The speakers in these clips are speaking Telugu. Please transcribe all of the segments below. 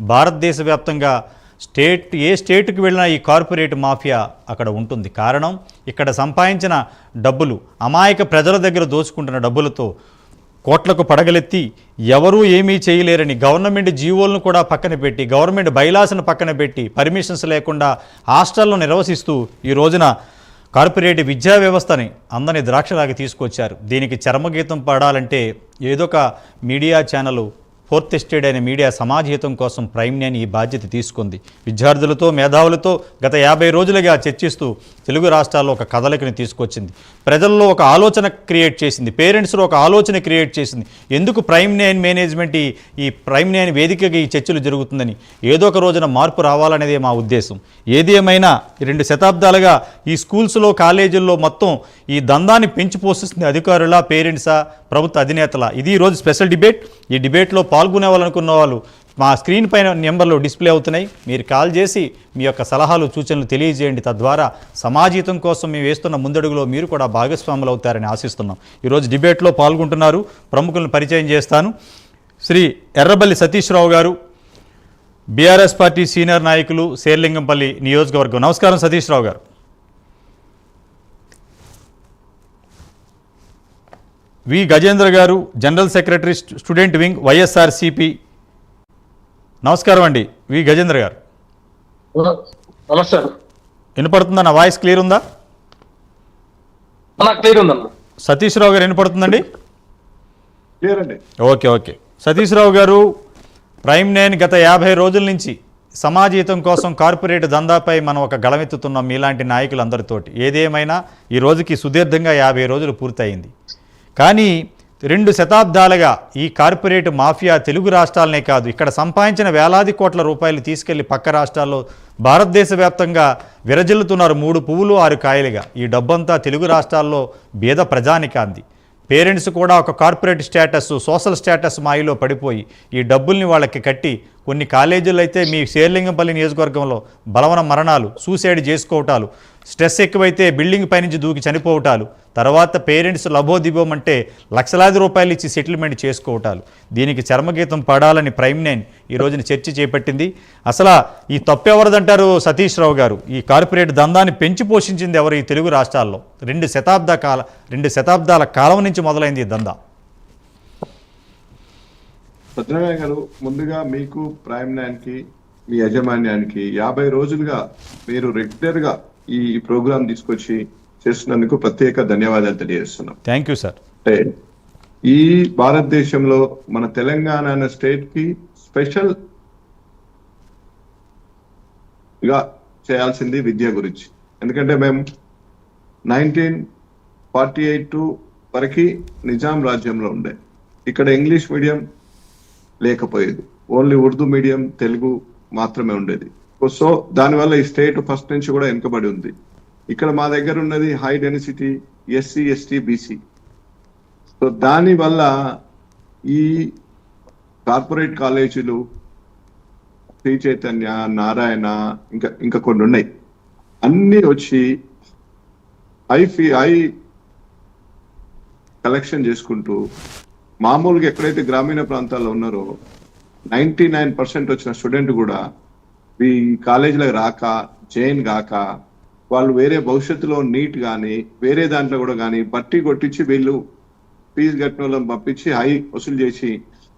భారతదేశ వ్యాప్తంగా స్టేట్ ఏ స్టేట్కి వెళ్ళినా ఈ కార్పొరేట్ మాఫియా అక్కడ ఉంటుంది. కారణం ఇక్కడ సంపాదించిన డబ్బులు అమాయక ప్రజల దగ్గర దోచుకుంటున్న డబ్బులతో కోట్లకు పడగలెత్తి ఎవరూ ఏమీ చేయలేరని గవర్నమెంట్ జీవోలను కూడా పక్కన పెట్టి గవర్నమెంట్ బైలాస్ను పక్కన పెట్టి పర్మిషన్స్ లేకుండా హాస్టల్లో నిర్వసిస్తూ ఈ రోజున కార్పొరేట్ విద్యా వ్యవస్థని అందని ద్రాక్షలాగా తీసుకొచ్చారు. దీనికి చర్మగీతం పాడాలంటే ఏదో ఒక మీడియా ఛానల్ ఫోర్త్ ఎస్టేట్ అనే మీడియా సమాజహితం కోసం ప్రైమ్నేని ఈ బాధ్యత తీసుకుంది. విద్యార్థులతో మేధావులతో గత యాభై రోజులుగా చర్చిస్తూ తెలుగు రాష్ట్రాల్లో ఒక కదలికని తీసుకొచ్చింది. ప్రజల్లో ఒక ఆలోచన క్రియేట్ చేసింది. పేరెంట్స్లో ఒక ఆలోచన క్రియేట్ చేసింది. ఎందుకు ప్రైమ్ నైన్ మేనేజ్మెంట్ ఈ ఈ ప్రైమ్ నైన్ వేదికగా ఈ చర్చలు జరుగుతుందని ఏదో ఒక రోజున మార్పు రావాలనేదే మా ఉద్దేశం. ఏది ఏమైనా రెండు శతాబ్దాలుగా ఈ స్కూల్స్లో కాలేజీల్లో మొత్తం ఈ దందాన్ని పెంచి పోషిస్తుంది అధికారుల పేరెంట్సా ప్రభుత్వ అధినేతల? ఇది ఈరోజు స్పెషల్ డిబేట్. ఈ డిబేట్లో పాల్గొనే వాళ్ళు మా స్క్రీన్ పైన నెంబర్లు డిస్ప్లే అవుతున్నాయి. మీరు కాల్ చేసి మీ యొక్క సలహాలు సూచనలు తెలియజేయండి. తద్వారా సమాజీతం కోసం మేము వేస్తున్న ముందడుగులో మీరు కూడా భాగస్వాములు అవుతారని ఆశిస్తున్నాం. ఈరోజు డిబేట్లో పాల్గొంటున్నారు. ప్రముఖులను పరిచయం చేస్తాను. శ్రీ ఎర్రబల్లి సతీష్ రావు గారు బీఆర్ఎస్ పార్టీ సీనియర్ నాయకులు శేర్లింగంపల్లి నియోజకవర్గం. నమస్కారం సతీష్ రావు garu. V Gajendra garu general secretary student wing YSRCP నమస్కారం అండి. వి గజేంద్ర గారు. నమస్తే. వినపడుతుందా నా వాయిస్ క్లియర్ ఉందా? క్లియర్ ఉందన్న. సతీష్ రావు గారు వినపడుతుందండి? క్లియర్ అండి. Okay okay. సతీష్ రావు గారు ప్రైమ్ నైన్ గత యాభై రోజుల నుంచి సమాజీతం కోసం కార్పొరేట్ దందాపై మనం ఒక గళమెత్తుతున్నాం మీలాంటి నాయకులందరితోటి. ఏదేమైనా ఈ రోజుకి సుదీర్ఘంగా యాభై రోజులు పూర్తయింది. కానీ రెండు శతాబ్దాలుగా ఈ కార్పొరేట్ మాఫియా తెలుగు రాష్ట్రాలనే కాదు ఇక్కడ సంపాదించిన వేలాది కోట్ల రూపాయలు తీసుకెళ్ళి పక్క రాష్ట్రాల్లో భారతదేశ వ్యాప్తంగా విరజిల్లుతున్నారు మూడు పువ్వులు ఆరు కాయలుగా. ఈ డబ్బంతా తెలుగు రాష్ట్రాల్లో బీద ప్రజానికాంది. పేరెంట్స్ కూడా ఒక కార్పొరేట్ స్టేటస్ సోషల్ స్టేటస్ మాయలో పడిపోయి ఈ డబ్బుల్ని వాళ్ళకి కట్టి కొన్ని కాలేజీలు అయితే మీ శేర్లింగంపల్లి నియోజకవర్గంలో బలవన మరణాలు సూసైడ్ చేసుకోవటాలు స్ట్రెస్ ఎక్కువైతే బిల్డింగ్ పైనుంచి దూకి చనిపోవటాలు తర్వాత పేరెంట్స్ లభో అంటే లక్షలాది రూపాయలు ఇచ్చి సెటిల్మెంట్ చేసుకోవటాలు. దీనికి చర్మగీతం పడాలని ప్రైమ్ నైన్ ఈ రోజున చర్చ చేపట్టింది. అసలు ఈ తప్పెవరిదంటారు సతీష్ రావు గారు? ఈ కార్పొరేట్ దందాన్ని పెంచి పోషించింది ఎవరు ఈ తెలుగు రాష్ట్రాల్లో? రెండు శతాబ్ద కాల రెండు శతాబ్దాల కాలం నుంచి మొదలైంది ఈ దందా. సత్యనారాయణ గారు ముందుగా మీకు ప్రైమ్ నైన్కి మీ యాజమాన్యానికి యాభై రోజులుగా మీరు రెగ్యులర్గా ఈ ప్రోగ్రాం తీసుకొచ్చి చేస్తున్నందుకు ప్రత్యేక ధన్యవాదాలు తెలియజేస్తున్నాం. థ్యాంక్ యూ సార్ అంటే ఈ భారతదేశంలో మన తెలంగాణ అనే స్టేట్కి స్పెషల్గా చేయాల్సింది విద్య గురించి. ఎందుకంటే మేము నైన్టీన్ ఫార్టీ ఎయిట్ టు వరకు నిజాం రాజ్యంలో ఉండే. ఇక్కడ ఇంగ్లీష్ మీడియం లేకపోయేది. ఓన్లీ ఉర్దూ మీడియం తెలుగు మాత్రమే ఉండేది. సో దానివల్ల ఈ స్టేట్ ఫస్ట్ నుంచి కూడా వెనుకబడి ఉంది. ఇక్కడ మా దగ్గర ఉన్నది high density SC ST BC so దాని వల్ల ఈ కార్పొరేట్ కాలేజీలు శ్రీ చైతన్య నారాయణ ఇంకా ఇంకా కొన్ని ఉన్నాయి. అన్నీ వచ్చి హై ఫీ హై కలెక్షన్ చేసుకుంటూ మామూలుగా ఎక్కడైతే గ్రామీణ ప్రాంతాల్లో ఉన్నారో నైంటీ నైన్ పర్సెంట్ వచ్చిన స్టూడెంట్ కూడా ఈ కాలేజీలకు రాక జైన్ కాక వాళ్ళు వేరే భవిష్యత్తులో నీట్ కానీ వేరే దాంట్లో కూడా కానీ బట్టి కొట్టించి వీళ్ళు ఫీజు కట్టిన వాళ్ళని పంపించి హై వసూలు చేసి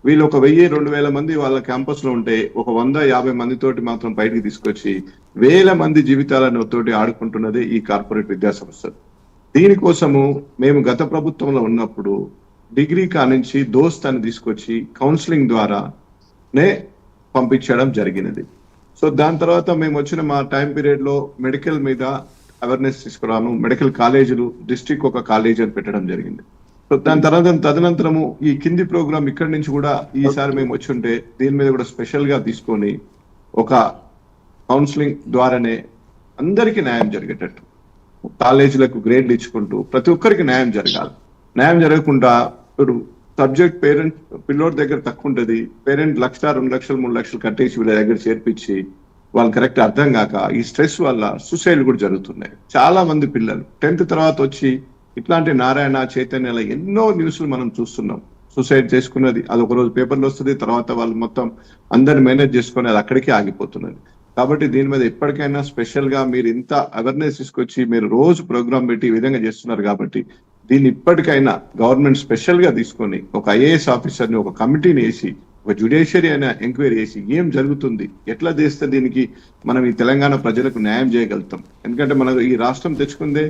వీళ్ళు ఒక వెయ్యి రెండు వేల మంది వాళ్ళ క్యాంపస్లో ఉంటే ఒక వంద యాభై మందితోటి మాత్రం బయటికి తీసుకొచ్చి వేల మంది జీవితాలను తోటి ఆడుకుంటున్నది ఈ కార్పొరేట్ విద్యా సంస్థలు. దీనికోసము మేము గత ప్రభుత్వంలో ఉన్నప్పుడు డిగ్రీ కానించి దోస్త్ అని తీసుకొచ్చి కౌన్సిలింగ్ ద్వారా నే పంపించడం జరిగినది. సో దాని తర్వాత మేము వచ్చిన మా టైం పీరియడ్లో మెడికల్ మీద అవేర్నెస్ తీసుకురాము మెడికల్ కాలేజీలు డిస్ట్రిక్ట్ ఒక కాలేజీ అని పెట్టడం జరిగింది. సో దాని తర్వాత తదనంతరము ఈ కింది ప్రోగ్రామ్ ఇక్కడి నుంచి కూడా ఈసారి మేము వచ్చి ఉంటే దీని మీద కూడా స్పెషల్గా తీసుకొని ఒక కౌన్సిలింగ్ ద్వారానే అందరికీ న్యాయం జరిగేటట్టు. కాలేజీలకు గ్రేడ్లు ఇచ్చుకుంటూ ప్రతి ఒక్కరికి న్యాయం జరగాలి. న్యాయం జరగకుండా ఇప్పుడు సబ్జెక్ట్ పేరెంట్ పిల్లోడి దగ్గర తక్కువ ఉంటుంది. పేరెంట్ లక్ష రెండు లక్షలు మూడు లక్షలు కట్టేసి వీళ్ళ దగ్గర చేర్పించి వాళ్ళు కరెక్ట్ అర్థం కాక ఈ స్ట్రెస్ వల్ల సూసైడ్ కూడా జరుగుతున్నాయి. చాలా మంది పిల్లలు. టెన్త్ తర్వాత వచ్చి ఇట్లాంటి నారాయణ చైతన్యాల ఎన్నో న్యూస్లు మనం చూస్తున్నాం. సూసైడ్ చేసుకున్నది అది ఒక రోజు పేపర్లో వస్తుంది తర్వాత వాళ్ళు మొత్తం అందరిని మేనేజ్ చేసుకొని అది అక్కడికే ఆగిపోతున్నది. కాబట్టి దీని మీద ఎప్పటికైనా స్పెషల్గా మీరు ఇంత అవేర్నెస్ తీసుకొచ్చి మీరు రోజు ప్రోగ్రామ్ పెట్టి ఈ విధంగా చేస్తున్నారు కాబట్టి దీన్ని ఇప్పటికైనా గవర్నమెంట్ స్పెషల్గా తీసుకొని ఒక ఐఏఎస్ ఆఫీసర్ని ఒక కమిటీని వేసి ఒక జ్యుడిషియరీ అయిన ఎంక్వైరీ చేసి ఏం జరుగుతుంది ఎట్లా చేస్తే దీనికి మనం ఈ తెలంగాణ ప్రజలకు న్యాయం చేయగలుగుతాం? ఎందుకంటే మన ఈ రాష్ట్రం తెచ్చుకుందే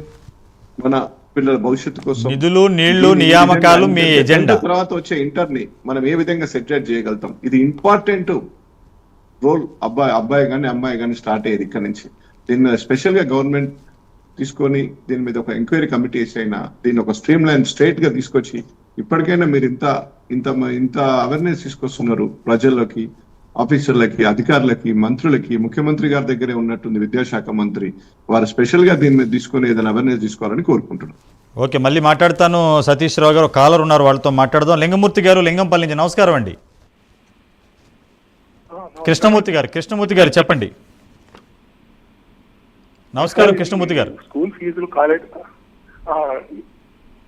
మన పిల్లల భవిష్యత్తు కోసం. నిధులు నీళ్ళు నియామకాలు మీ ఎజెండా? తర్వాత వచ్చే ఇంటర్ని మనం ఏ విధంగా సెటిల్ చేయగలుగుతాం? ఇది ఇంపార్టెంట్ రోల్ అబ్బాయి అబ్బాయి కానీ అమ్మాయి కానీ స్టార్ట్ అయ్యేది ఇక్కడ నుంచి. దీని మీద స్పెషల్గా గవర్నమెంట్ తీసుకొని దీని మీద ఒక ఎంక్వైరీ కమిటీ వేసి అయినా దీన్ని ఒక స్ట్రీమ్ లైన్ స్ట్రైట్గా తీసుకొచ్చి ఇప్పటికైనా మీరు ఇంత ఇంత ఇంత అవేర్నెస్ తీసుకొస్తున్నారు ప్రజల్లోకి ఆఫీసర్లకి అధికారులకి మంత్రులకి ముఖ్యమంత్రి గారి దగ్గరే ఉన్నట్టుంది విద్యాశాఖ మంత్రి. వారు స్పెషల్గా దీని మీద తీసుకొని ఏదైనా అవేర్నెస్ తీసుకోవాలని కోరుకుంటున్నాను ఓకే మళ్ళీ మాట్లాడతాను. సతీష్ రావు గారు కాలర్ ఉన్నారు వాళ్ళతో మాట్లాడదాం. లింగమూర్తి గారు లింగంపల్లి నుంచి నమస్కారం అండి. కృష్ణమూర్తి గారు కృష్ణమూర్తి గారు చెప్పండి. నమస్కారం కృష్ణమూర్తి గారు. స్కూల్ ఫీజులు కాలేజ్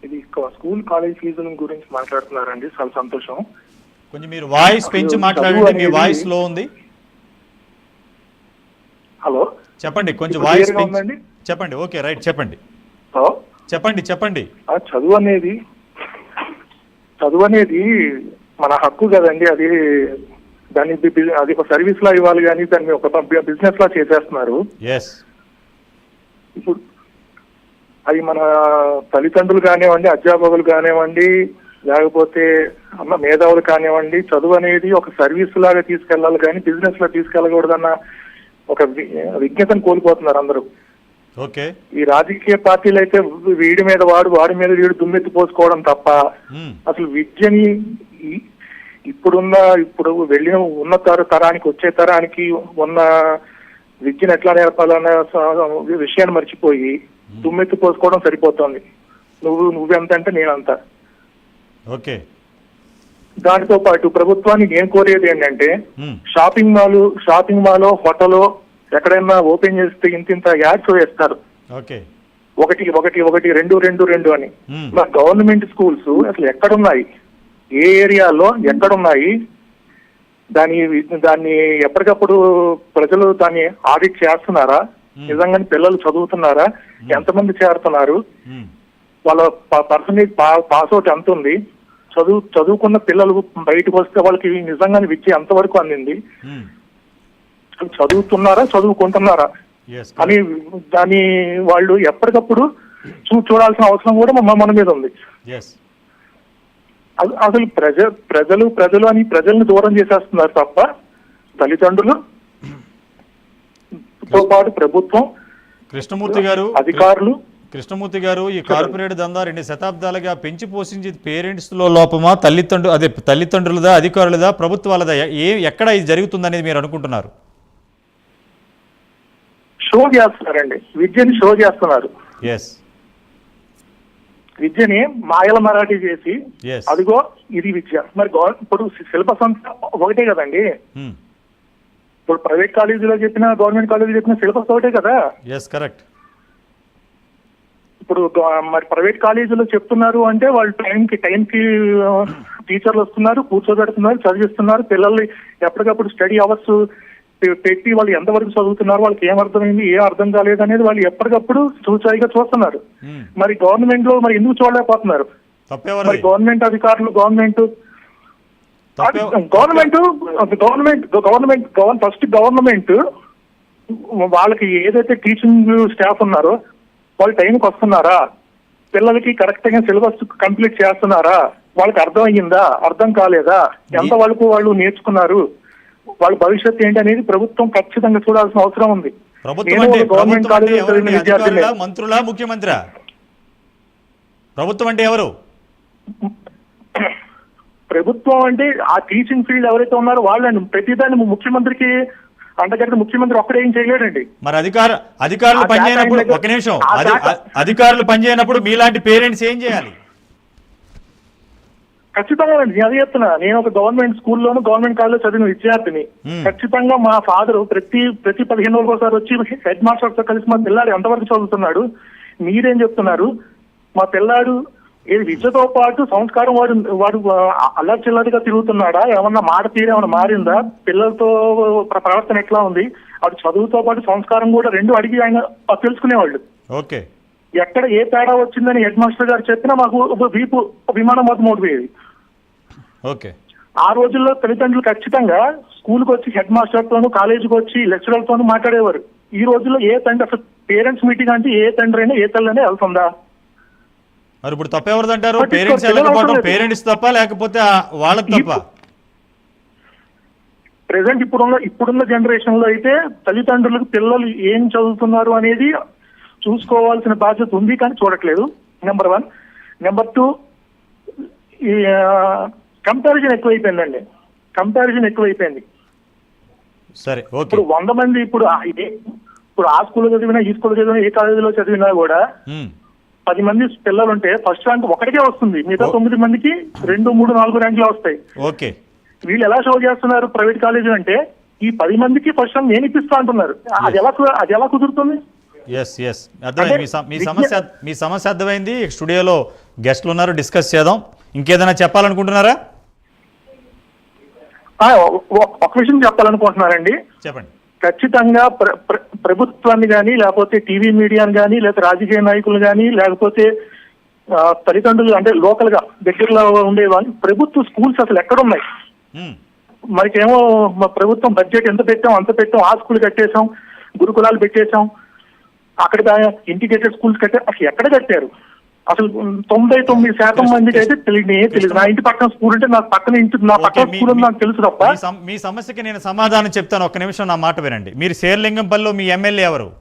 ఇది స్కూల్ కాలేజ్ ఫీజుల గురించి మాట్లాడుతున్నారండి. చాలా సంతోషం. కొంచెం మీరు వాయిస్ పెంచి మాట్లాడండి మీ వాయిస్లో ఉంది. హలో? చెప్పండి కొంచెం వాయిస్? చెప్పండి ఓకే రైట్ చెప్పండి. చెప్పండి చెప్పండి. చదువు అనేది చదువు అనేది మన హక్కు కదండి. అది దాన్ని అది ఒక సర్వీస్ లా ఇవ్వాలి కానీ దాన్ని ఒక బిజినెస్ లా చేసేస్తున్నారు. ఇప్పుడు అది మన తల్లిదండ్రులు కానివ్వండి అధ్యాపకులు కానివ్వండి లేకపోతే అన్న మేధావులు కానివ్వండి చదువు అనేది ఒక సర్వీస్ లాగా తీసుకెళ్ళాలి కానీ బిజినెస్ లా తీసుకెళ్ళకూడదన్న ఒక విజ్ఞతను కోల్పోతున్నారు అందరూ ఓకే ఈ రాజకీయ పార్టీలు అయితే వీడి మీద వాడు వాడి మీద వీడు దుమ్మెత్తి పోసుకోవడం తప్ప. అసలు విద్యని ఇప్పుడున్న ఇప్పుడు వెళ్ళిన ఉన్న తర తరానికి వచ్చే తరానికి ఉన్న విద్యను ఎట్లా నేర్పాలన్న స- విషయాన్ని మర్చిపోయి దుమ్మెత్తి పోసుకోవడం సరిపోతుంది. నువ్వు నువ్వెంత అంటే నేనంత. ఓకే. దానితో పాటు ప్రభుత్వాన్ని నేను కోరేది ఏంటంటే. Shopping mall shopping mall hotel ఎక్కడైనా ఓపెన్ చేస్తే ఇంత ఇంత యాడ్స్ వేస్తారు. ఒకటి ఒకటి ఒకటి రెండు రెండు రెండు అని. మా గవర్నమెంట్ స్కూల్స్ అసలు ఎక్కడున్నాయి? ఏ ఏరియాలో ఎక్కడున్నాయి? దాని దాన్ని ఎప్పటికప్పుడు ప్రజలు దాన్ని ఆడిట్ చేస్తున్నారా? నిజంగానే పిల్లలు చదువుతున్నారా? ఎంతమంది చేరుతున్నారు. వాళ్ళ పర్సంటేజ్ పాస్ అవుట్ ఎంత ఉంది? చదువు చదువుకున్న పిల్లలు బయటకు వస్తే వాళ్ళకి నిజంగానే విద్య ఎంతవరకు అందింది? చదువుతున్నారా? చదువుకుంటున్నారా? అని దాన్ని వాళ్ళు ఎప్పటికప్పుడు చూ చూడాల్సిన అవసరం కూడా మన మన మీద ఉంది. అసలు ప్రజ ప్రజలు ప్రజలు అని ప్రజల్ని దూరం చేసేస్తున్నారు తప్ప తల్లిదండ్రులు తో పాటు ప్రభుత్వం కృష్ణమూర్తి గారు అధికారులు. కృష్ణమూర్తి గారు ఈ కార్పొరేట్ దందా రెండు శతాబ్దాలుగా పెంచి పోషించి పేరెంట్స్లో లోపమా తల్లిదండ్రు అదే తల్లిదండ్రులదా అధికారులదా ప్రభుత్వాలదా ఏ ఎక్కడ ఇది జరుగుతుందనేది మీరు అనుకుంటున్నారు? షో చేస్తున్నారండి. విద్యని షో చేస్తున్నారు. ఎస్ విద్యని మాయల మరాఠీ చేసి. అదిగో ఇది విద్య. మరి ఇప్పుడు సిలబస్ అంతా ఒకటే కదండి. ఇప్పుడు ప్రైవేట్ కాలేజీలో చెప్పిన గవర్నమెంట్ కాలేజీలో చెప్పిన సిలబస్ ఒకటే కదా. కరెక్ట్ ఇప్పుడు మరి ప్రైవేట్ కాలేజీలో చెప్తున్నారు అంటే వాళ్ళు టైంకి టైంకి టీచర్లు వస్తున్నారు కూర్చోబెడుతున్నారు చదివిస్తున్నారు పిల్లల్ని ఎప్పటికప్పుడు స్టడీ అవర్స్ పెట్టి వాళ్ళు ఎంతవరకు చదువుతున్నారు వాళ్ళకి ఏం అర్థమైంది ఏం అర్థం కాలేదు అనేది వాళ్ళు ఎప్పటికప్పుడు చూచాయిగా చూస్తున్నారు. మరి గవర్నమెంట్లో మరి ఎందుకు చూడలేకపోతున్నారు? మరి గవర్నమెంట్ అధికారులు government government government government govern first government వాళ్ళకి ఏదైతే టీచింగ్ స్టాఫ్ ఉన్నారో వాళ్ళు టైంకి వస్తున్నారా? పిల్లలకి కరెక్ట్గా సిలబస్ కంప్లీట్ చేస్తున్నారా? వాళ్ళకి అర్థం అయ్యిందా? అర్థం కాలేదా? ఎంత వరకు వాళ్ళు నేర్చుకున్నారు? వాళ్ళ భవిష్యత్తు ఏంటి అనేది ప్రభుత్వం ఖచ్చితంగా చూడాల్సిన అవసరం ఉంది. మంత్రులా? ముఖ్యమంత్రా? ప్రభుత్వం అంటే ఎవరు? ప్రభుత్వం అంటే ఆ టీచింగ్ ఫీల్డ్ ఎవరైతే ఉన్నారో వాళ్ళని ప్రతిదాన్ని ముఖ్యమంత్రికి అంతకంటే ముఖ్యమంత్రి ఒక్కడే ఏం చేయలేడండి. మరి అధికార అధికారులు పనిచేయనప్పుడు ఒక నిమిషం. అధికారులు పనిచేయనప్పుడు మీలాంటి పేరెంట్స్ ఏం చేయాలి? ఖచ్చితంగా నేను అదే చెప్తున్నా నేను ఒక గవర్నమెంట్ స్కూల్లోను గవర్నమెంట్ కాలేజ్లో చదివిన విద్యార్థిని. ఖచ్చితంగా మా ఫాదర్ ప్రతి ప్రతి పదిహేను రోజులకు ఒకసారి వచ్చి హెడ్ మాస్టర్తో కలిసి మా పిల్లాడు ఎంతవరకు చదువుతున్నాడు మీరేం చెప్తున్నారు? మా పిల్లాడు ఇది విద్యతో పాటు సంస్కారం వాడు వాడు అల్లరి చిల్లరిగా తిరుగుతున్నాడా? ఏమన్నా మాట తీరు ఏమన్నా మారిందా? పిల్లలతో ప్ర- ప్రవర్తన ఎట్లా ఉంది? వాడు చదువుతో పాటు సంస్కారం కూడా రెండు అడిగి ఆయన తెలుసుకునేవాళ్ళు. ఓకే. ఎక్కడ ఏ తేడా వచ్చిందని హెడ్ మాస్టర్ గారు చెప్పినా మాకు ఒక వీపు విమానం మొత్తం మోడిపోయేది ఓకే. ఆ రోజుల్లో తల్లిదండ్రులు ఖచ్చితంగా స్కూల్కి వచ్చి హెడ్ మాస్టర్ తోను కాలేజీకి వచ్చి లెక్చరర్ తోను మాట్లాడేవారు. ఈ రోజుల్లో ఏ తండ్రి అసలు పేరెంట్స్ మీటింగ్ అంటే ఏ తండ్రి అయినా ఏ తల్లి అయినా వెళ్తుందా? మరి ఇప్పుడు తప్ప ఎవరిది అంటారు పేరెంట్స్ వెళ్ళకపోవడం. పేరెంట్స్ తప్ప లేకపోతే వాళ్ళకి తప్ప? ప్రెసెంట్ ఇప్పుడున్న ఇప్పుడున్న జనరేషన్లో అయితే తల్లిదండ్రులకు పిల్లలు ఏం చదువుతున్నారు అనేది చూసుకోవాల్సిన బాధ్యత ఉంది కానీ చూడట్లేదు. నెంబర్ వన్ నెంబర్ టూ ఈ కంపారిజన్ ఎక్కువైపోయిందండి. కంపారిజన్ ఎక్కువైపోయింది. సరే ఇప్పుడు వంద మంది ఇప్పుడు ఇప్పుడు ఆ స్కూల్లో చదివినా ఈ స్కూల్లో చదివినా ఏ కాలేజీలో చదివినా కూడా. పది మంది పిల్లలు ఉంటే ఫస్ట్ ర్యాంక్ ఒకటికే వస్తుంది. మిగతా. తొమ్మిది మందికి రెండు మూడు నాలుగు ర్యాంకులు వస్తాయి. ఓకే. వీళ్ళు ఎలా షో చేస్తున్నారు ప్రైవేట్ కాలేజీ అంటే ఈ పది మందికి ఫస్ట్ ర్యాంక్ నేను ఇప్పిస్తా అంటున్నారు. అది ఎలా అది ఎలా కుదురుతుంది? ఎస్ ఎస్ అర్థమైంది. మీ సమ- మీ సమస్య మీ సమస్య అర్థమైంది. స్టూడియోలో గెస్ట్లు ఉన్నారు డిస్కస్ చేద్దాం. ఇంకేదైనా చెప్పాలనుకుంటున్నారా? ఒక విషయం చెప్పాలనుకుంటున్నానండి. చెప్పండి. ఖచ్చితంగా ప్ర- ప్ర- ప్రభుత్వాన్ని కానీ లేకపోతే టీవీ మీడియాని కానీ లేకపోతే రాజకీయ నాయకులు కానీ లేకపోతే తల్లిదండ్రులు అంటే లోకల్గా దగ్గరలో ఉండేవాళ్ళు ప్రభుత్వ స్కూల్స్ అసలు ఎక్కడున్నాయి. మనకేమో మా ప్రభుత్వం బడ్జెట్ ఎంత పెట్టాం అంత పెట్టాం ఆ స్కూల్ కట్టేశాం గురుకులాలు పెట్టేశాం అక్కడ ఇంటిగ్రేటెడ్ స్కూల్స్ కట్టే అసలు ఎక్కడ కట్టారు? అసలు తొంభై తొమ్మిది శాతం మందికి అయితే తెలియదు ఏ తెలియదు నా ఇంటి పక్కన స్కూల్ ఉంటే నాకు పక్కన ఇంటి నా పక్కన మీ- స్కూల్ మీ- నాకు తెలుసు తప్ప. మీ సమ- మీ సమస్యకి నేను సమాధానం చెప్తాను. ఒక్క నిమిషం నా మాట వినండి. మీరు శేర్లింగంపల్లిలో మీ ఎమ్మెల్యే ఎవరు?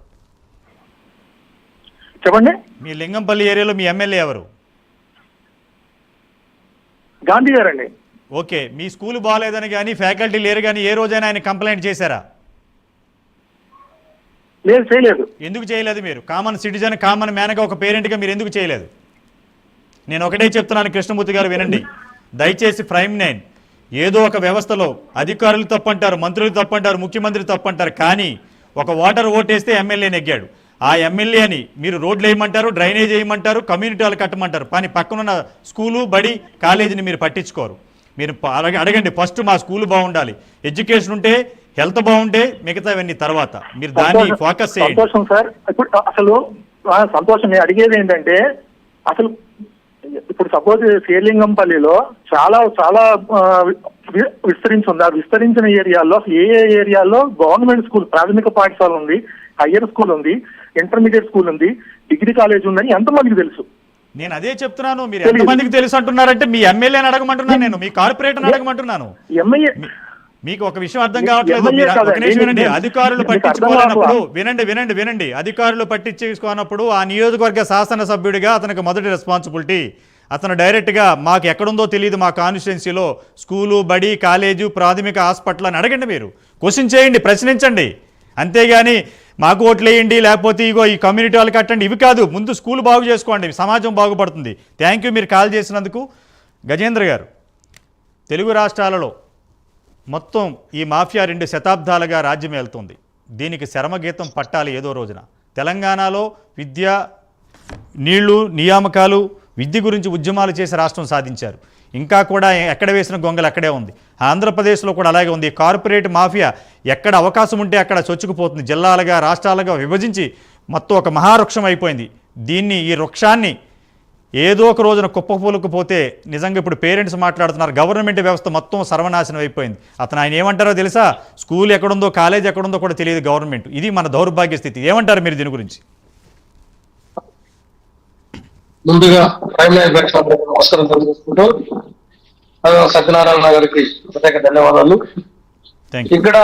చెప్పండి. మీ లింగంపల్లి ఏరియాలో మీ ఎమ్మెల్యే ఎవరు? గాంధీ గారండి. ఓకే. మీ స్కూల్ బాగాలేదని కానీ ఫ్యాకల్టీ లేరు కానీ ఏ రోజైనా ఆయన కంప్లైంట్ చేశారా? లేదు చేయలేదు. ఎందుకు చేయలేదు మీరు? కామన్ సిటిజన్ కామన్ మ్యాన్గా ఒక పేరెంట్గా మీరు ఎందుకు చేయలేదు? నేను ఒకటే చెప్తున్నాను కృష్ణమూర్తి గారు వినండి. దయచేసి ప్రైమ్ నైన్ ఏదో ఒక వ్యవస్థలో అధికారులు తప్పంటారు మంత్రులు తప్పంటారు ముఖ్యమంత్రి తప్పంటారు కానీ ఒక ఓటర్ ఓటేస్తే ఎమ్మెల్యే నెగ్గాడు. ఆ ఎమ్మెల్యేని మీరు రోడ్లు వేయమంటారు డ్రైనేజ్ వేయమంటారు కమ్యూనిటీ వాళ్ళు కట్టమంటారు కానీ పక్కనున్న స్కూలు బడి కాలేజీని మీరు పట్టించుకోరు. మీరు అడగ- అడగండి ఫస్ట్ మా స్కూల్ బాగుండాలి. ఎడ్యుకేషన్ ఉంటే హెల్త్ బాగుంటే మిగతావన్నీ తర్వాత. మీరు దాన్ని సంతోషం- ఫోకస్ చేయండి. సంతోషం సార్. ఇప్పుడు అసలు సంతోషం నేను అడిగేది ఏంటంటే అసలు ఇప్పుడు సపోజ్ శ్రీలింగంపల్లిలో చాలా చాలా విస్తరించి ఉంది ఆ విస్తరించిన ఏరియాలో ఏ ఏ ఏరియాలో గవర్నమెంట్ స్కూల్ ప్రాథమిక పాఠశాల ఉంది హయ్యర్ స్కూల్ ఉంది ఇంటర్మీడియట్ స్కూల్ ఉంది డిగ్రీ కాలేజ్ ఉందని ఎంతమందికి తెలుసు? నేను అదే చెప్తున్నాను. మీరు. ఎంతమందికి తెలుసు అంటున్నారంటే మీ ఎమ్మెల్యేని అడగమంటున్నాను నేను మీ కార్పొరేటర్ అడగమంటున్నాను. మీ- మీకు ఒక విషయం అర్థం కావట్లేదు. వినండి. అధికారులు పట్టించుకోనప్పుడు? వినండి వినండి వినండి. అధికారులు పట్టించుకోనప్పుడు ఆ నియోజకవర్గ శాసనసభ్యుడిగా అతనికి మొదటి రెస్పాన్సిబిలిటీ అతను డైరెక్ట్గా మాకు ఎక్కడుందో తెలియదు మా కాన్స్టిట్యున్సీలో స్కూలు బడి కాలేజు ప్రాథమిక హాస్పిటల్ అని అడగండి మీరు. క్వశ్చన్ చేయండి ప్రశ్నించండి. అంతేగాని మాకు ఓట్లేయండి లేకపోతే ఇగో ఈ కమ్యూనిటీ వాళ్ళు కట్టండి ఇవి కాదు ముందు స్కూల్ బాగు చేసుకోండి. సమాజం బాగుపడుతుంది. థ్యాంక్ యూ మీరు కాల్ చేసినందుకు. గజేంద్ర గారు తెలుగు రాష్ట్రాలలో మొత్తం ఈ మాఫియా రెండు శతాబ్దాలుగా రాజ్యం వెళ్తుంది దీనికి శరమగీతం పట్టాలి ఏదో రోజున. తెలంగాణలో విద్య నీళ్ళు నియామకాలు విద్య గురించి ఉద్యమాలు చేసి రాష్ట్రం సాధించారు. ఇంకా కూడా ఎక్కడ వేసిన గొంగలు అక్కడే ఉంది. ఆంధ్రప్రదేశ్లో కూడా అలాగే ఉంది. కార్పొరేట్ మాఫియా ఎక్కడ అవకాశం ఉంటే అక్కడ చొచ్చుకుపోతుంది. జిల్లాలుగా రాష్ట్రాలుగా విభజించి మొత్తం ఒక మహావృక్షం అయిపోయింది. దీన్ని ఈ వృక్షాన్ని ఏదో ఒక రోజున కుప్పపూలకు పోతే నిజంగా ఇప్పుడు పేరెంట్స్ మాట్లాడుతున్నారు గవర్నమెంట్ వ్యవస్థ మొత్తం సర్వనాశనం అయిపోయింది. అతను ఆయన ఏమంటారో తెలుసా? స్కూల్ ఎక్కడుందో కాలేజ్ ఎక్కడుందో కూడా తెలియదు గవర్నమెంట్. ఇది మన దౌర్భాగ్య స్థితి. ఏమంటారు మీరు దీని గురించి? ముందుగా నమస్కారం సత్యనారాయణ గారికి ప్రత్యేక ధన్యవాదాలు. ఇక్కడ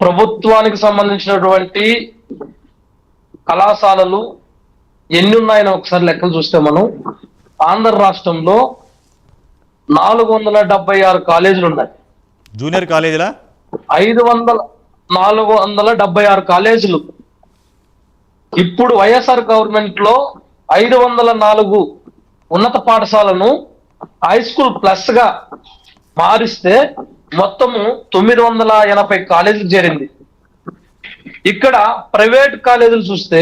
ప్రభుత్వానికి సంబంధించినటువంటి కళాశాలలు ఎన్ని ఉన్నాయని ఒకసారి లెక్కలు చూస్తే మనం ఆంధ్ర రాష్ట్రంలో నాలుగు వందల డెబ్బై ఆరు కాలేజీలు ఉన్నాయి జూనియర్ కాలేజీలా? ఐదు వందల నాలుగు వందల డెబ్బై ఆరు కాలేజీలు. ఇప్పుడు వైఎస్ఆర్ గవర్నమెంట్లో ఐదు వందల నాలుగు ఉన్నత పాఠశాలను హై స్కూల్ ప్లస్గా మారిస్తే మొత్తము తొమ్మిది వందల ఎనభై కాలేజీలు చేరింది. ఇక్కడ ప్రైవేట్ కాలేజీలు చూస్తే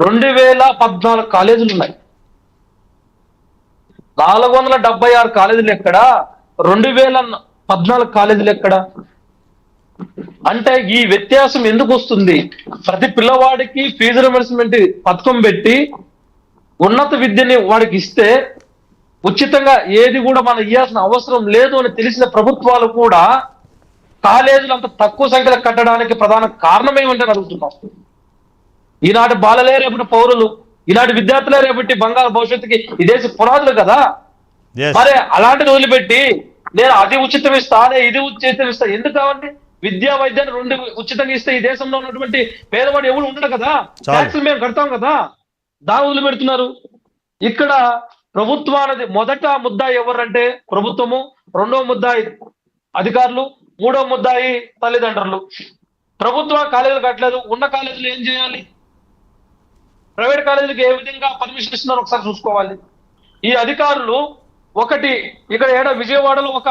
రెండు వేల పద్నాలుగు కాలేజీలు ఉన్నాయి. నాలుగు వందల డెబ్బై ఆరు కాలేజీలు ఎక్కడ? రెండు వేల పద్నాలుగు కాలేజీలు ఎక్కడ? అంటే ఈ వ్యత్యాసం ఎందుకు వస్తుంది? ప్రతి పిల్లవాడికి ఫీజు రిమర్స్మెంట్ పథకం పెట్టి ఉన్నత విద్యని వాడికి ఇస్తే ఉచితంగా ఏది కూడా మనం ఇవ్వాల్సిన అవసరం లేదు అని తెలిసిన ప్రభుత్వాలు కూడా కాలేజీలు అంత తక్కువ సంఖ్యలో కట్టడానికి ప్రధాన కారణం ఏమంటే అడుగుతున్నాం. ఈనాటి బాలలే రేపటి పౌరులు ఈనాటి విద్యార్థులే రేపటి బంగారు భవిష్యత్తుకి ఈ దేశ పునాదులు కదా? మరి అలాంటిది వదిలిపెట్టి నేను అది ఉచితం ఇస్తా అదే ఇది ఉచితం ఇస్తా ఎందుకు కావండి? విద్యా వైద్యాన్ని రెండు ఉచితంగా ఇస్తే ఈ దేశంలో ఉన్నటువంటి పేదవాడు ఎవరు ఉండడు కదా. ట్యాక్సులు మేము కడతాం కదా? దాని వదిలిపెడుతున్నారు. ఇక్కడ ప్రభుత్వానికి మొదట ముద్దాయి ఎవరంటే ప్రభుత్వము రెండో ముద్దాయి అధికారులు మూడో ముద్దాయి తల్లిదండ్రులు. ప్రభుత్వ కాలేజీలు కట్టలేదు ఉన్న కాలేజీలు ఏం చేయాలి? ప్రైవేట్ కాలేజీలకు ఏ విధంగా పర్మిషన్ ఇస్తున్నారో ఒకసారి చూసుకోవాలి. ఈ అధికారులు ఒకటి ఇక్కడ ఏడ విజయవాడలో ఒక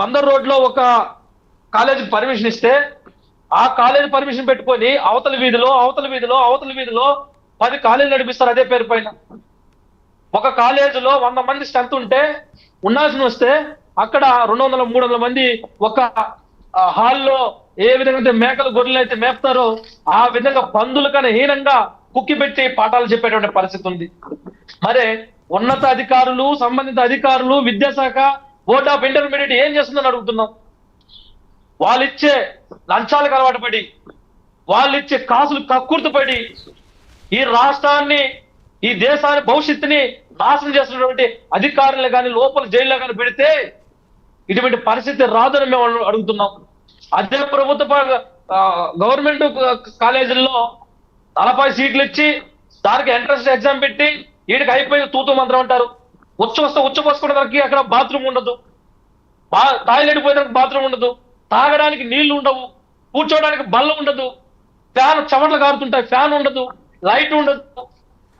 బందర్ రోడ్లో ఒక కాలేజీకి పర్మిషన్ ఇస్తే ఆ కాలేజీ పర్మిషన్ పెట్టుకొని అవతల వీధిలో అవతల వీధిలో అవతల వీధిలో పది కాలేజీలు నడిపిస్తారు అదే పేరు పైన. ఒక కాలేజీలో వంద మంది స్ట్రెంత్ ఉంటే ఉండాల్సిన వస్తే అక్కడ రెండు వందల మూడు వందల మంది ఒక హాల్లో ఏ విధంగా అయితే మేకలు గొర్రెలు అయితే మేపుతారో ఆ విధంగా పందుల కన్నా హీనంగా కుక్కి పెట్టి పాఠాలు చెప్పేటువంటి పరిస్థితి ఉంది. మరే ఉన్నత అధికారులు సంబంధిత అధికారులు విద్యాశాఖ బోర్డ్ ఆఫ్ ఇంటర్మీడియట్ ఏం చేస్తుందని అడుగుతున్నాం? వాళ్ళు ఇచ్చే లంచాలకు అలవాటు పడి వాళ్ళు ఇచ్చే కాసులు కక్కుర్తి పడి ఈ రాష్ట్రాన్ని ఈ దేశాన్ని భవిష్యత్తుని నాశనం చేస్తున్నటువంటి అధికారులు కానీ లోపల జైల్లో కానీ పెడితే ఇటువంటి పరిస్థితి రాదని మేము అడుగుతున్నాం. అదే ప్రభుత్వ గవర్నమెంట్ కాలేజీల్లో నలభై సీట్లు ఇచ్చి దానికి ఎంట్రన్స్ ఎగ్జామ్ పెట్టి వీడికి అయిపోయి తూతు మంత్రం అంటారు. ఉచ్చు వస్తే ఉచ్చు పోసుకోవడానికి అక్కడ బాత్రూమ్ ఉండదు. బా- టాయిలెట్ పోయేదానికి బాత్రూమ్ ఉండదు. తాగడానికి నీళ్ళు ఉండవు. కూర్చోవడానికి బల్ల ఉండదు. ఫ్యాన్ చెమటలు కారుతుంటాయి. ఫ్యాన్ ఉండదు. లైట్ ఉండదు.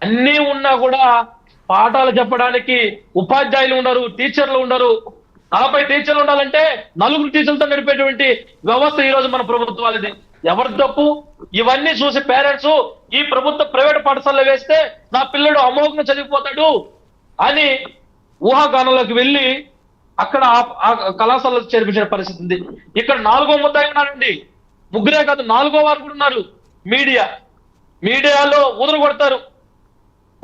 అన్నీ ఉన్నా కూడా పాఠాలు చెప్పడానికి ఉపాధ్యాయులు ఉండరు టీచర్లు ఉండరు. నలభై టీచర్లు ఉండాలంటే నలుగురు టీచర్లతో నడిపేటువంటి వ్యవస్థ ఈ రోజు మన ప్రభుత్వాలది ఎవరి తప్పు? ఇవన్నీ చూసి పేరెంట్స్ ఈ ప్రభుత్వ ప్రైవేట్ పాఠశాలలో వేస్తే నా పిల్లడు అమోఘంగా చదివిపోతాడు అని ఊహాగానంలోకి వెళ్ళి అక్కడ ఆ- కళాశాలలో చేర్పించిన పరిస్థితి ఉంది. ఇక్కడ నాలుగో ముద్దాయి ఉన్నారండి ముగ్గురే కాదు నాలుగో వారు కూడా ఉన్నారు. మీడియా. మీడియాలో ఊదరు కొడతారు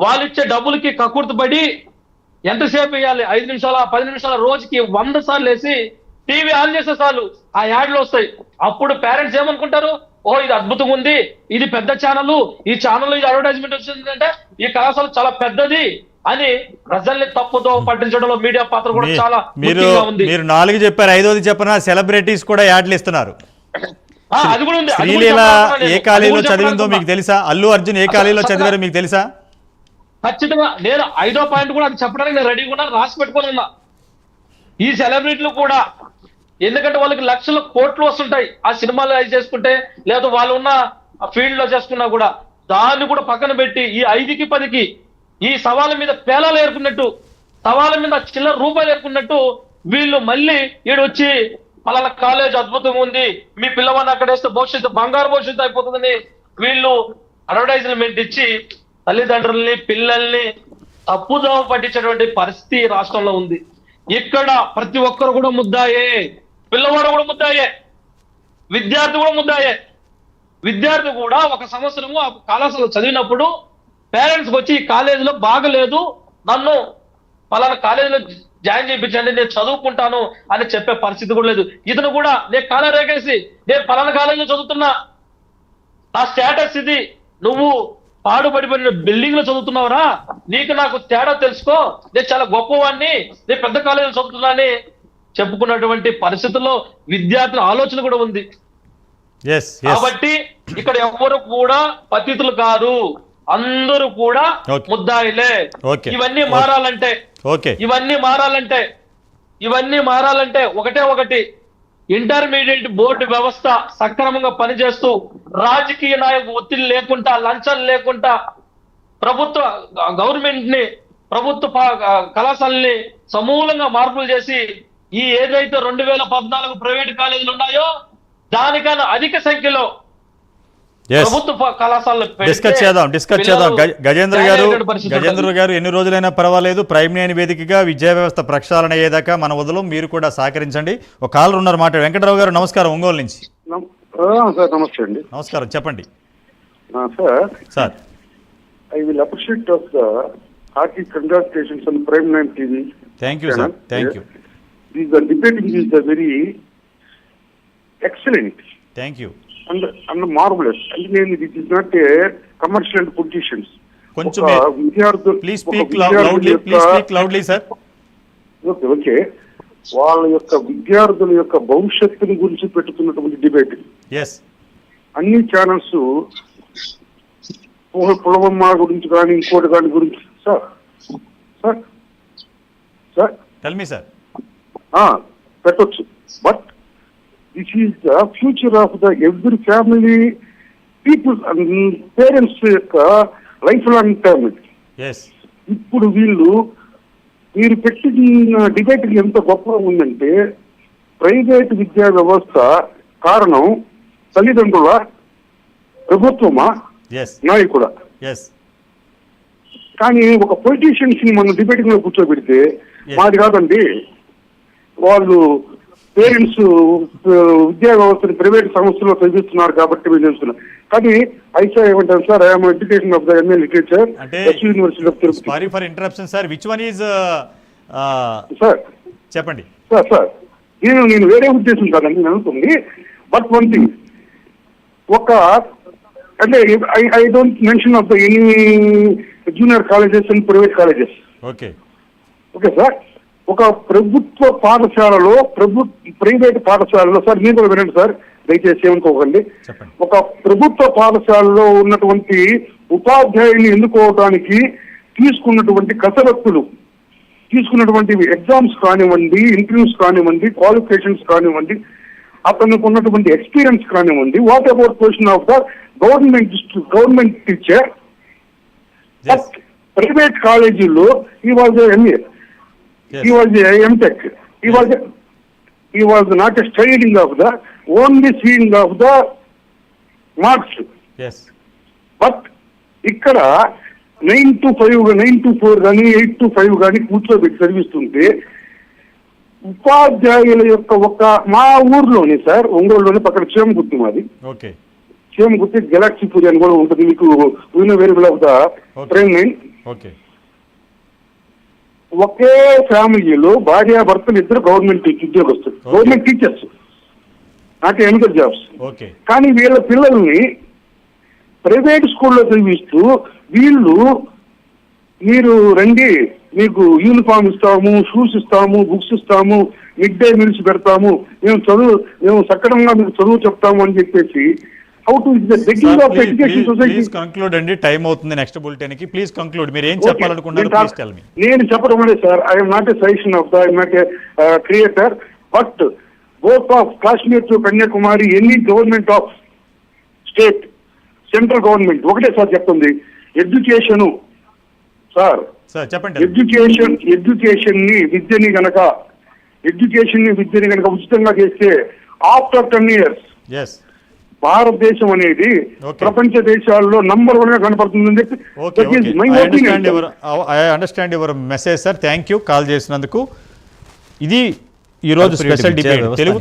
వాళ్ళు ఇచ్చే డబ్బులకి కక్కుర్తి పడి ఎంతసేపు వేయాలి ఐదు నిమిషాల పది నిమిషాల? రోజుకి వంద సార్లు వేసి టీవీ ఆన్ చేసే చాలు ఆ యాడ్లు వస్తాయి. అప్పుడు పేరెంట్స్ ఏమనుకుంటారు? ఓ ఇది అద్భుతంగా ఉంది. ఇది పెద్ద ఛానల్ ఈ ఛానల్ ఇది అడ్వర్టైజ్మెంట్ వచ్చిందంటే ఈ కళాశాల చాలా పెద్దది అని ప్రజల్ని తప్పుతో పట్టించడంలో మీడియా పాత్ర కూడా చాలా మీరు మీరు నాలుగు చెప్పారు ఐదోది చెప్పిన? సెలబ్రిటీస్ కూడా యాడ్లు ఇస్తున్నారు. శ్రీలీల ఏ. కాలేజీలో చదివిందో. మీకు తెలుసా? అల్లు అర్జున్ ఏ కాలేజీలో చదివారో మీకు తెలుసా? ఖచ్చితంగా నేను ఐదో పాయింట్ కూడా అది చెప్పడానికి నేను రెడీగా ఉన్నా రాసి పెట్టుకొని ఉన్నా. ఈ సెలబ్రిటీలు కూడా ఎందుకంటే వాళ్ళకి లక్షల కోట్లు వస్తుంటాయి ఆ సినిమాలు అది చేసుకుంటే లేదా వాళ్ళు ఉన్న ఫీల్డ్లో చేసుకున్నా కూడా. దాన్ని కూడా పక్కన పెట్టి ఈ ఐదుకి పదికి ఈ సవాళ్ళ మీద పేలాలు ఏరుకున్నట్టు సవాళ్ళ మీద చిల్లర రూపాయలు ఏరుకున్నట్టు వీళ్ళు మళ్ళీ ఈడు వచ్చి పలానా కాలేజ్ అద్భుతంగా ఉంది మీ పిల్లవాడిని అక్కడ వేస్తే భవిష్యత్తు బంగారు భవిష్యత్తు అయిపోతుందని వీళ్ళు అడ్వర్టైజ్మెంట్ ఇచ్చి తల్లిదండ్రుల్ని పిల్లల్ని తప్పుదోవ పట్టించేటువంటి పరిస్థితి రాష్ట్రంలో ఉంది. ఇక్కడ ప్రతి ఒక్కరు కూడా ముద్దాయే. పిల్లవాడు కూడా ముద్దాయే. విద్యార్థి కూడా ముద్దాయే. విద్యార్థి కూడా ఒక సంవత్సరము ఆ కళాశాల చదివినప్పుడు పేరెంట్స్కి వచ్చి ఈ కాలేజీలో బాగలేదు. నన్ను పలానా కాలేజీలో జాయిన్ చేయించండి నేను చదువుకుంటాను అని చెప్పే పరిస్థితి కూడా లేదు. ఇతను కూడా నేను కాలే రేకేసి నేను పలానా కాలేజీలో చదువుతున్నా. నా స్టేటస్ ఇది. నువ్వు పాడుపడిపోయిన బిల్డింగ్లో చదువుతున్నావురా? నీకు నాకు తేడా తెలుసుకో. నేను చాలా గొప్పవాడిని నేను పెద్ద కాలేజీలో చదువుతున్నానని చెప్పుకున్నటువంటి పరిస్థితుల్లో విద్యార్థుల ఆలోచన కూడా ఉంది. కాబట్టి ఇక్కడ ఎవరు కూడా పతితులు కాదు. అందరూ కూడా. ముద్దాయిలే. ఇవన్నీ. మారాలంటే. ఇవన్నీ మారాలంటే. ఇవన్నీ మారాలంటే ఒకటే ఒకటి. ఇంటర్మీడియట్ బోర్డు వ్యవస్థ సక్రమంగా పనిచేస్తూ రాజకీయ నాయకు ఒత్తిడి లేకుండా లంచం లేకుండా ప్రభుత్వ గవర్నమెంట్ని ప్రభుత్వ పా- కళాశాలని సమూలంగా మార్పులు చేసి ఈ ఏదైతే రెండు వేల పద్నాలుగు ప్రైవేట్ కాలేజీలు ఉన్నాయో దానికన్నా అధిక సంఖ్యలో ప్రభుత్వ కళాశాలలో డిస్కస్ చేద్దాం డిస్కస్ చేద్దాం. గజేంద్ర గారు గజేంద్ర. గారు ఎన్ని రోజులైనా పర్వాలేదు. ప్రైమ్ నేని వేదికగా విద్యా వ్యవస్థ ప్రక్షాళన అయ్యేదాకా మన వదలం మీరు కూడా సహకరించండి. ఒక కాలర్ ఉన్నారు మాట. వెంకటరావు గారు నమస్కారం. ఒంగోలు నుంచి. నమ- ఆ, సార్ నమస్తే అండి. నమస్కారం. చెప్పండి. ఆ, sir. Sir. I will appreciate of the hearty congratulations on Prime Nine TV thank you sir thank you this the debating is the very excellent thank you and and marvellous అంటే నేను this is not a commercial politicians కొంచెం ప్లీజ్ స్పీక్ విద్యార్థుల లౌడ్లీ యొక్క- please speak loudly sir okay okay. వాళ్ళ యొక్క విద్యార్థుల యొక్క భవిష్యత్తుని గురించి పెట్టుతున్నటువంటి డిబేట్. ఎస్ అన్ని ఛానల్స్ పులవమ్మ గురించి కానీ ఇంకోటి కానీ గురించి sir sir sir tell me sir పెట్టొచ్చు. But this is the future of the every family people parents యొక్క లైఫ్ లాంగ్ టర్మ్ ఇప్పుడు వీళ్ళు మీరు పెట్టిన డిబేట్ ఎంత గొప్పగా ఉందంటే ప్రైవేట్ విద్యా వ్యవస్థ కారణం తల్లిదండ్రుల ప్రభుత్వమా? నాయకుడా కానీ ఒక పొలిటీషియన్స్ని మనం డిబేటింగ్లో కూర్చోబెడితే. మాది కాదండి వాళ్ళు పేరెంట్స్ విద్యా వ్యవస్థని ప్రైవేట్ సంస్థలో చదివిస్తున్నారు కాబట్టి మేము చేస్తున్నాం కానీ ఐసా ఏమంటారు sir? I'm education of the MA literature university of Tirupati sorry for interruption sir which one is sir చెప్పండి. సార్ సార్ నేను నేను వేరే ఉద్దేశం కాదండి నేను అనుకుంది. బట్ వన్ థింగ్ ఒక అంటే I I don't mention of the any junior colleges and private colleges okay okay sir ఒక ప్రభుత్వ పాఠశాలలో ప్రభు ప్రైవేట్ పాఠశాలలో సార్ మీరు కూడా వినండి సార్ దయచేసి ఏమనుకోకండి. ఒక ప్రభుత్వ పాఠశాలలో ఉన్నటువంటి ఉపాధ్యాయుని ఎన్నుకోవడానికి తీసుకున్నటువంటి కసరత్తులు తీసుకున్నటువంటి ఎగ్జామ్స్ కానివ్వండి ఇంటర్వ్యూస్ కానివ్వండి క్వాలిఫికేషన్స్ కానివ్వండి అతనికి ఉన్నటువంటి ఎక్స్పీరియన్స్ కానివ్వండి what about position of the government government teacher. Private కాలేజీలో ఈ was MA Yes. he was a MTech. He was a, he was not a studying of the only seeing of the marks. Yes but ఇక్కడ nine to five nine to four కానీ ఎయిట్ టు ఫైవ్ కానీ కూర్చోబెట్టి చదివిస్తుంటే ఉపాధ్యాయుల యొక్క ఒక మా ఊర్లోనే సార్ ఒంగోలులోనే పక్కన క్షేమగుర్తి మాది ఓకే క్షేమగుర్తి గెలాక్సీపురి అని కూడా ఉంటుంది మీకు variable of the. Train nine okay ఒకే ఫ్యామిలీలో భార్యాభర్తలు ఇద్దరు గవర్నమెంట్ ఉద్యోగస్తులు. గవర్నమెంట్ టీచర్స్ నాట్ ఎనికల్ జాబ్స్ ఓకే. కానీ వీళ్ళ పిల్లల్ని ప్రైవేట్ స్కూల్లో చదివిస్తూ వీళ్ళు మీరు రండి మీకు యూనిఫామ్ ఇస్తాము షూస్ ఇస్తాము బుక్స్ ఇస్తాము మిడ్ డే మీల్స్ పెడతాము మేము చదువు మేము సక్రమంగా మీకు చదువు చెప్తాము అని చెప్పేసి how to is the begging of education society please conclude అండి. టైం అవుతుంది నెక్స్ట్ బులెటిన్కి. ప్లీజ్ కంక్లూడ్ మీరు ఏం చెప్పాలనుకున్నారు ప్లీజ్ టెల్ మీ నేను చెప్పడం అనే sir I'm not a suggestion of the not a creator but both of Kashmir to Kanyakumari any government of state central government ఒకటే సార్ చెప్తుంది. ఎడ్యుకేషన్ సార్ చెప్పండి ఎడ్యుకేషన్ ఎడ్యుకేషన్ని విద్యని గనక ఎడ్యుకేషన్ని విద్యని గనక ఉచితంగా చేస్తే ఆఫ్టర్ టెన్ ఇయర్స్ భారతదేశం అనేది. ప్రపంచ దేశాల్లో నంబర్ వన్గా కనపడుతుందని చెప్పి I understand. Your message sir thank you call చేసినందుకు ఇది ఈరోజు స్పెషల్ డిబేట్ తెలుగు.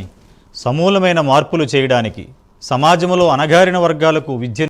సమూలమైన మార్పులు చేయడానికి సమాజంలో అణగారిన వర్గాలకు విద్య